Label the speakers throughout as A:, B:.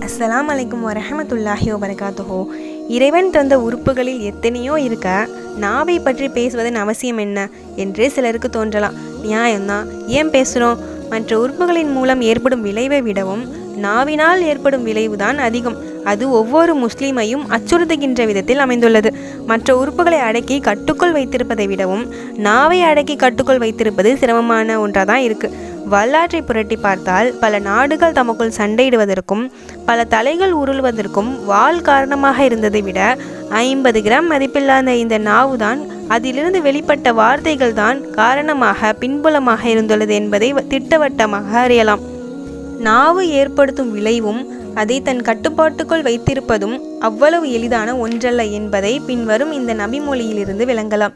A: அஸ்லாம் அலைக்கும் வரஹமத்துல்லாஹி வபரகாத்துஹோ. இறைவன் தந்த உறுப்புகளில் எத்தனையோ இருக்க நாவை பற்றி பேசுவதன் அவசியம் என்ன என்று சிலருக்கு தோன்றலாம். நியாயம்தான். ஏன் பேசுகிறோம் மற்ற உறுப்புகளின் மூலம் ஏற்படும் விளைவை விடவும் நாவினால் ஏற்படும் விளைவுதான் அதிகம். அது ஒவ்வொரு முஸ்லீமையும் அச்சுறுத்துகின்ற விதத்தில் அமைந்துள்ளது. மற்ற உறுப்புகளை அடக்கி கட்டுக்குள் வைத்திருப்பதை விடவும் நாவை அடக்கி கட்டுக்குள் வைத்திருப்பது சிரமமான ஒன்றாக தான் இருக்குது வரலாற்றை புரட்டி பார்த்தால் பல நாடுகள் தமக்குள் சண்டையிடுவதற்கும் பல தலைகள் உருள்வதற்கும் வாள் காரணமாக இருந்ததை விட ஐம்பது கிராம் மதிப்பில்லாத இந்த நாவுதான் அதிலிருந்து வெளிப்பட்ட வார்த்தைகள் தான் காரணமாக பின்புலமாக இருந்துள்ளது என்பதை திட்டவட்டமாக அறியலாம். நாவு ஏற்படுத்தும் விளைவும் அதை தன் கட்டுப்பாட்டுக்குள் வைத்திருப்பதும் அவ்வளவு எளிதான ஒன்றல்ல என்பதை பின்வரும் இந்த நபிமொழியிலிருந்து விளங்கலாம்.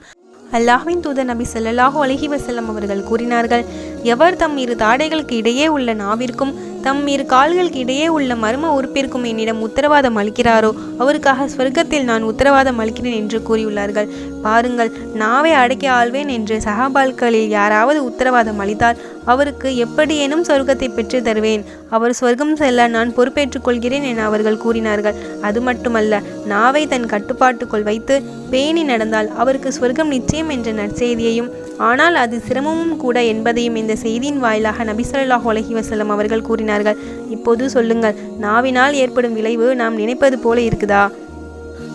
A: அல்லாஹ்வின் தூதர் நபி ஸல்லல்லாஹு அலஹி வசல்லம் அவர்கள் கூறினார்கள் எவர் தம் இரு தாடைகளுக்கு இடையே உள்ள நாவிற்கும் தம் இரு கால்களுக்கு இடையே உள்ள மர்ம உறுப்பிற்கும் என்னிடம் உத்தரவாதம் அளிக்கிறாரோ? அவருக்காக ஸ்வர்க்கத்தில் நான் உத்தரவாதம் அளிக்கிறேன் என்று கூறியுள்ளார்கள். பாருங்கள் நாவை அடக்கி ஆள்வேன் என்று சஹாபால்களில் யாராவது உத்தரவாதம் அளித்தால் அவருக்கு எப்படியேனும் சொர்க்கத்தை பெற்று தருவேன். அவர் சொர்க்கம் செல்ல நான் பொறுப்பேற்றுக் கொள்கிறேன் என அவர்கள் கூறினார்கள். அது மட்டுமல்ல நாவை தன் கட்டுப்பாட்டுக்குள் வைத்து பேணி நடந்தால் அவருக்கு சொர்க்கம் நிச்சயம் என்ற நற்செய்தியையும் ஆனால் அது சிரமமும் கூட என்பதையும் இந்த செய்தியின் வாயிலாக நபி ஸல்லல்லாஹு வசலம் அவர்கள் கூறினார் கூறினார்கள் இப்போது சொல்லுங்கள் நாவினால் ஏற்படும் விளைவு நாம் நினைப்பது போல இருக்குதா?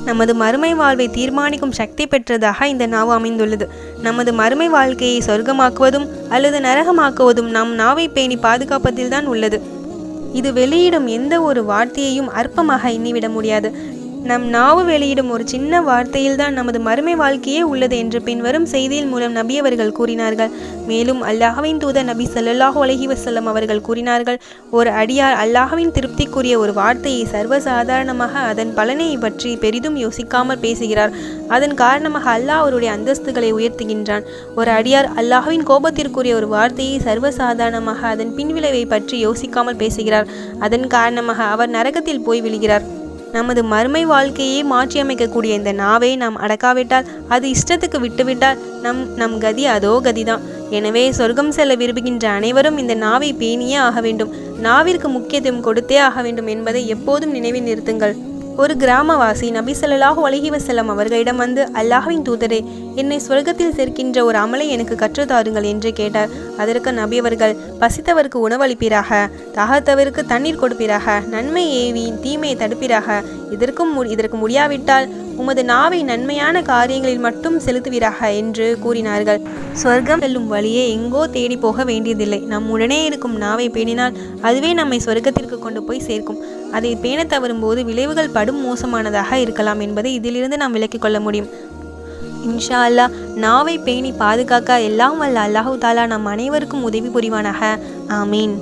A: நமது மறுமை வாழ்வை தீர்மானிக்கும் சக்தி பெற்றதாக இந்த நாவு அமைந்துள்ளது. நமது மறுமை வாழ்க்கையை சொர்க்கமாக்குவதும் அல்லது நரகமாக்குவதும் நம் நாவை பேணி பாதுகாப்பதில்தான் உள்ளது. இது வெளியிடும் எந்த ஒரு வார்த்தையையும் அற்பமாக எண்ணிவிட முடியாது. நம் நாவு வெளியிடும் ஒரு சின்ன வார்த்தையில்தான் நமது மறுமை வாழ்க்கையே உள்ளது என்று பின்வரும் செய்தியின் மூலம் நபி அவர்கள் கூறினார்கள். மேலும் அல்லாஹவின் தூதர் நபி சல்லாஹூ அலஹி வசல்லம் அவர்கள் கூறினார்கள் ஒரு அடியார் அல்லாஹவின் திருப்திக்குரிய ஒரு வார்த்தையை சர்வசாதாரணமாக அதன் பலனை பற்றி பெரிதும் யோசிக்காமல் பேசுகிறார். அதன் காரணமாக அல்லாஹ் அவருடைய அந்தஸ்துகளை உயர்த்துகின்றான். ஒரு அடியார் அல்லாஹவின் கோபத்திற்குரிய ஒரு வார்த்தையை சர்வசாதாரணமாக அதன் பின்விளைவை பற்றி யோசிக்காமல் பேசுகிறார். அதன் காரணமாக அவர் நரகத்தில் போய் விழுகிறார். நமது மறுமை வாழ்க்கையே மாற்றியமைக்கக்கூடிய இந்த நாவை நாம் அடக்காவிட்டால் அது இஷ்டத்துக்கு விட்டுவிட்டால் நம் நம் கதி அதோ கதிதான். எனவே சொர்க்கம் செல்ல விரும்புகின்ற அனைவரும் இந்த நாவை பேணியே ஆக வேண்டும். நாவிற்கு முக்கியத்துவம் கொடுத்தே ஆக வேண்டும் என்பதை எப்போதும் நினைவில் நிறுத்துங்கள். ஒரு கிராமவாசி நபி ஸல்லல்லாஹு அலஹி வசல்லம் அவர்களிடம் வந்து அல்லாஹ்வின் தூதரே என்னை சொர்க்கத்தில் சேர்க்கின்ற ஒரு அமலை எனக்கு கற்றுத்தாருங்கள் என்று கேட்டார். அதற்கு நபி அவர்கள் பசித்தவருக்கு உணவளிப்பீராக தாகத்தவருக்கு தண்ணீர் கொடுப்பீராக நன்மை ஏவி தீமையை தடுப்பீராக இதற்கும் மு- இதற்கு முடியாவிட்டால் உமது நாவை நன்மையான காரியங்களில் மட்டும் செலுத்துவீராக என்று கூறினார்கள். சொர்க்கம் செல்லும் வழியே எங்கோ தேடி போக வேண்டியதில்லை. நம் உடனே இருக்கும் நாவை பேணினால் அதுவே நம்மை சொர்க்கத்திற்கு கொண்டு போய் சேர்க்கும். அதை பேணி தவறும் போது விளைவுகள் படும் மோசமானதாக இருக்கலாம் என்பதை இதிலிருந்து நாம் விலக்கிக் கொள்ள முடியும். இன்ஷா அல்லாஹ் நாவை பேணி பாதுகாக்க எல்லாம் வல்ல அல்லாஹு தாலா நம் அனைவருக்கும் உதவி புரிவானாக. ஆமீன்.